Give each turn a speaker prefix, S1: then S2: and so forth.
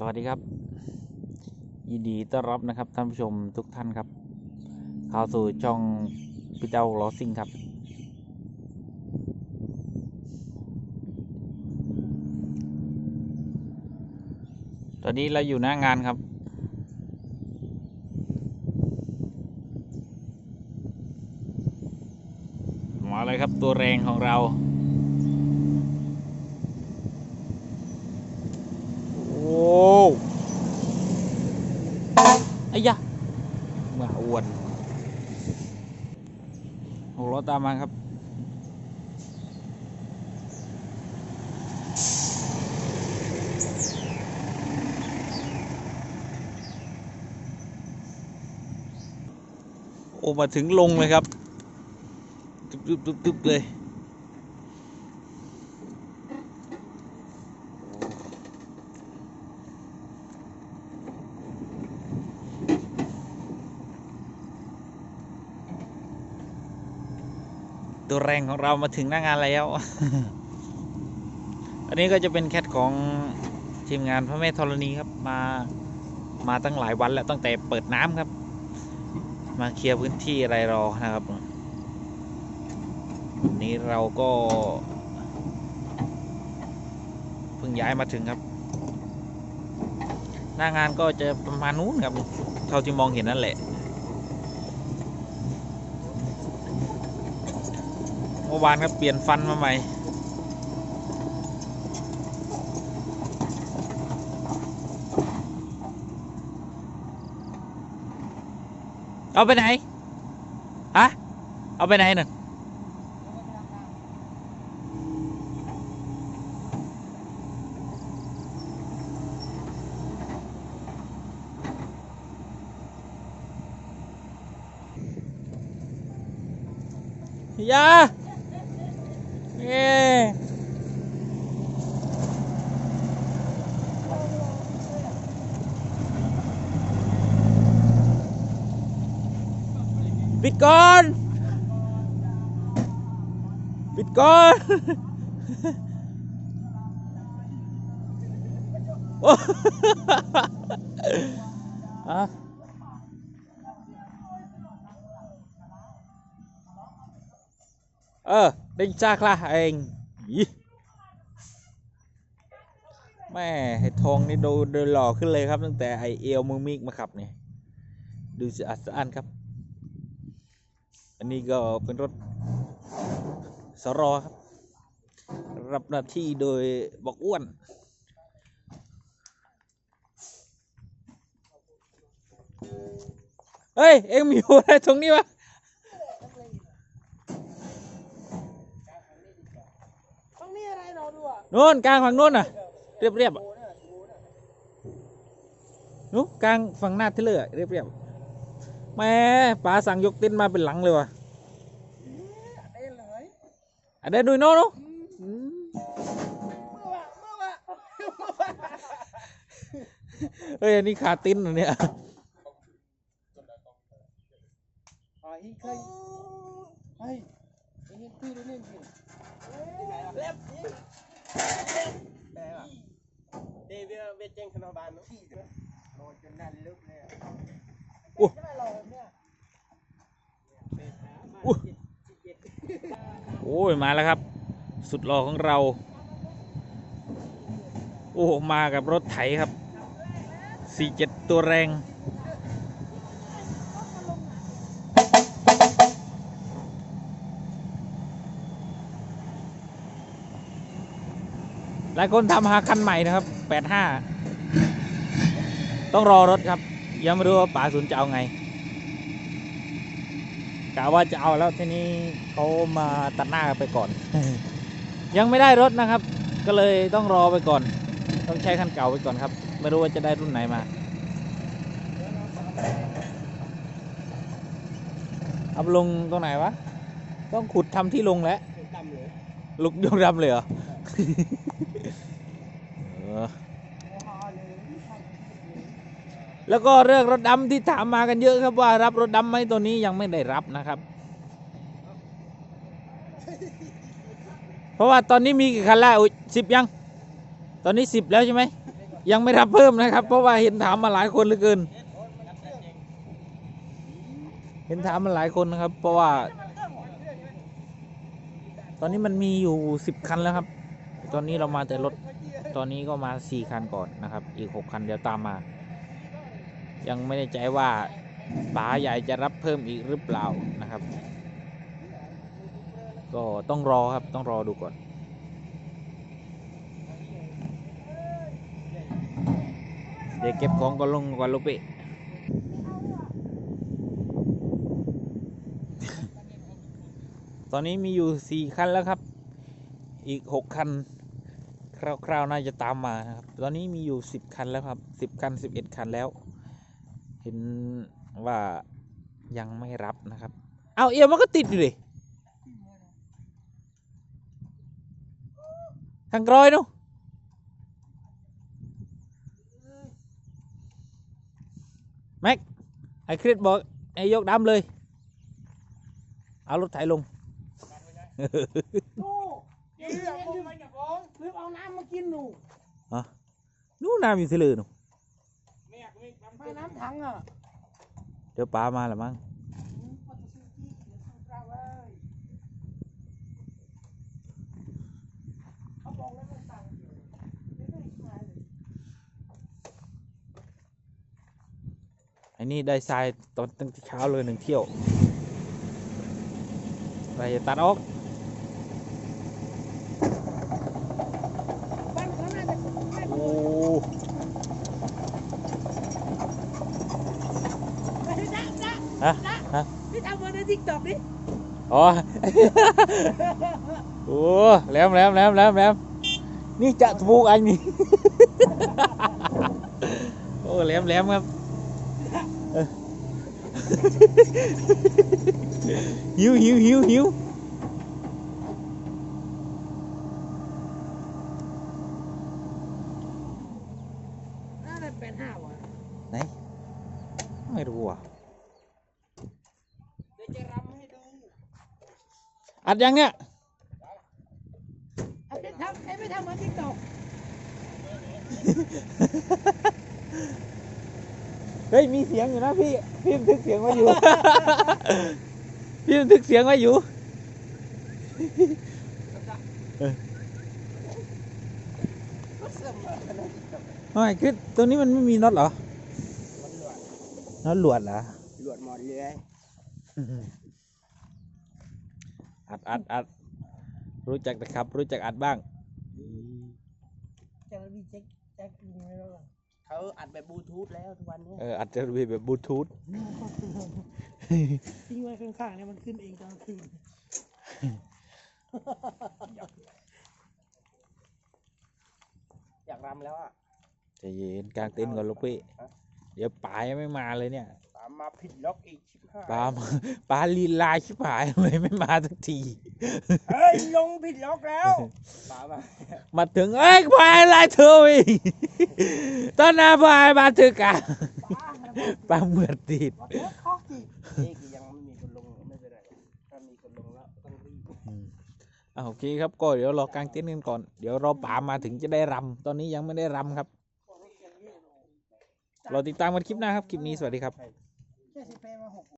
S1: สวัสดีครับ ยินดีต้อนรับนะครับท่านผู้ชมทุกท่านครับเข้าสู่ช่องพี่เจ้าลอซิงครับ ตอนนี้เราอยู่หน้างานครับ มาเลยครับตัวแรงของเรา โอ้ ไอ้ยะมาอ้วนหกล้อตามมาครับโอ้มาถึงลงเลยครับตึ๊บตึ๊บตึ๊บเลย ตัวแรงของเรามาถึงหน้างานแล้ว อันนี้ก็จะเป็นแคทของทีมงานพระแม่ธรณีครับ มา มาตั้งหลายวันแล้วตั้งแต่เปิดน้ำครับ มาเคลียร์พื้นที่อะไรรอนะครับวันนี้เราก็เพิ่งย้ายมาถึงครับ หน้างานก็จะประมาณนู้นครับ เท่าที่มองเห็นนั่นแหละ เมื่อวานก็เปลี่ยนฟันมาใหม่เอาไปไหนฮะเอาไปไหนน่ะอยาเย้ ปิดก่อน ปิดก่อน โอ้อะเออด้จ้าคละเองอีแม่ไอ้ทองนี่ดูดูหล่อขึ้นเลยครับ ตั้งแต่ไอเอลมือมิกมาขับเนี่ยดูสะอาดสะอ้านครับ อันนี้ก็เป็นรถสรอครับ รับหน้าที่โดยบอกอ้วนเฮ้ย เอ็งมีอยู่อะไรตรงนี้วะ
S2: ต้องนี่อะไรเราดูอะ
S1: นู่นกลางฝั่งนู่นน่ะ เรียบเรียบๆอะนู้นกลางฝั่งหน้าเทเลอร์อะเรียบเรียบๆ แม่ป๋าสั่งยกเต็นท์มาเป็นหลังเลยวะ
S2: เต้นเลย
S1: อันนี้ดูโน่นเนอะ
S2: เมื่อวะเมื่อวะ
S1: เฮ้ยอันนี้ขาติ้นอันเนี้ย
S2: อ๋ออีเคยเฮ้ยไอ้เงี้ยคุยดูนี่จริงเล็บนี่แปลว่าเดวิดเวจเจงคณาบานเนาะขี้เลยโดนจนแน่นลึกเลย
S1: โอู้โอ้ยมาแล้วครับ สุดหล่อของเรา โอ้มากับรถไถครับ47ตัวแรงหลายคนทำหาคันใหม่นะครับ85ต้องรอรถครับ ยังไม่รู้ว่าป๋าศูนย์จะเอาไงกะว่าจะเอาแล้วทีนี้เขามาตัดหน้าไปก่อน ยังไม่ได้รถนะครับ ก็เลยต้องรอไปก่อน ต้องใช้คันเก่าไปก่อนครับ ไม่รู้ว่าจะได้รุ่นไหนมาเอาไปลงตรงไหนวะ ต้องขุดทำที่ลงแล้ว
S2: ดำเลย
S1: ลุกยกดำเลยเหรอ เออ แล้วก็เรื่องรถดำที่ถามมากันเยอะครับว่ารับรถดำไหมตัวนี้ยังไม่ได้รับนะครับ เพราะว่าตอนนี้มีกี่คันแล้วสิบยัง ตอนนี้สิบแล้วใช่ไหมยังไม่รับเพิ่มนะครับ เพราะว่าเห็นถามมาหลายคนเหลือเกิน เห็นถามมาหลายคนนะครับ เพราะว่า ตอนนี้มันมีอยู่สิบคันแล้วครับ ตอนนี้เรามาแต่รถตอนนี้ก็มาสี่คันก่อนนะครับ อีกหกคันเดี๋ยวตามมา ยังไม่แน่ใจว่าป๋าใหญ่จะรับเพิ่มอีกหรือเปล่านะครับ ก็ต้องรอครับต้องรอดูก่อน เดี๋ยวเก็บของก็ลงก่อนลูกพี่ตอนนี้มีอยู่สี่คันแล้วครับ อีกหกคัน คร่าวๆ น่าจะตามมานะครับ ตอนนี้มีอยู่สิบคันแล้วครับสิบคันสิบเอ็ดคันแล้ว ห็นว่ายังไม่รับนะครับ เอาเอียวมันก็ติดอยู่ดิทางกรอยเนาะแม็กไอ้คริสบอกไอ้ยกดำเลย เอารถไถลง
S2: โอ้ยลืมลืมลืมเอาน้ำมากินหนู
S1: นู่นน้ำอยู่ที่ลือหนู
S2: ไม่น้ำถังอะ
S1: เดี๋ยวป้ามาแล้วมั้งไอ้นี่ได้ทรายตอนตั้งแต่เช้าเลยหนึ่งเที่ยวไปตัดออก
S2: บ้านเขาน่าจะไม่
S1: โอ้
S2: ไม่ได้นะ
S1: ฮะฮะ
S2: พี่ทำมาในทิกตอกดิ
S1: อ๋อ โอ้แหลมแหลมแหลมแหลมแหลมนี่จะถูกอันนี้ โอ้แหลมแหลมครับเออหิวหิวหิวหิว
S2: น่าจะเป็นห้าว่ะ
S1: ไหน ไม่รู้อะ
S2: เดี๋ยวจะรำให้ดู
S1: อัดยังเนี่ย
S2: ไอ้ไม่ทำไอ้ไม่ทำมาทิกตอก
S1: เฮ้ยมีเสียงอยู่นะพี่ พี่บันทึกเสียงไว้อยู่ พี่บันทึกเสียงไว้อยู่
S2: ก็เสื่อมมาในทิกตอก
S1: ไม่คือตัวนี้มันไม่มีน็อตเหรอ น็อตหลวดเหรอ
S2: หลวดหมดเลย
S1: อัดอัดอัดรู้จักนะครับ รู้จักอัดบ้าง
S2: จะมีแจ็คแจ็คยิงไว้แล้วเขาอัดแบบบลูทูธแล้วทุกวันนี้
S1: เอออัดจะมีแบบบลูทูธ
S2: ทิ้งไว้ข้างๆเนี่ยมันขึ้นเองตอนคืนอยากรำแล้วอะ
S1: ใจเย็นกลางเต็นท์ก่อนลูกพี่
S2: ฮะ
S1: เดี๋ยวป๋ายังไม่มาเลยเนี่ย
S2: ตามมาผิดล็อกอีกชิบห้า
S1: ป๋ามาป๋าลีลาชิบหายเลยไม่มาสักที
S2: เฮ้ยลงผิดล็อกแล้วป๋ามา
S1: มาถึงเอ้ยพายอะไรเธออีกตอนหน้าพายมาถึงกัน
S2: ป๋า
S1: ปลาเหมือดติด
S2: เดี๋ยวข้อสิเอ๊ะยังไม่มีคนลงไม่เป็นไรถ้ามีคนลงแล้วต้องรีบ
S1: อ่าโอเคครับก็เดี๋ยวรอกลางเต็นท์กันก่อน เดี๋ยวรอป๋ามาถึงจะได้รำตอนนี้ยังไม่ได้รำครับรอติดตามกันคลิปหน้าครับ คลิปนี้สวัสดีครับ
S2: แค่สิบแปดมาหก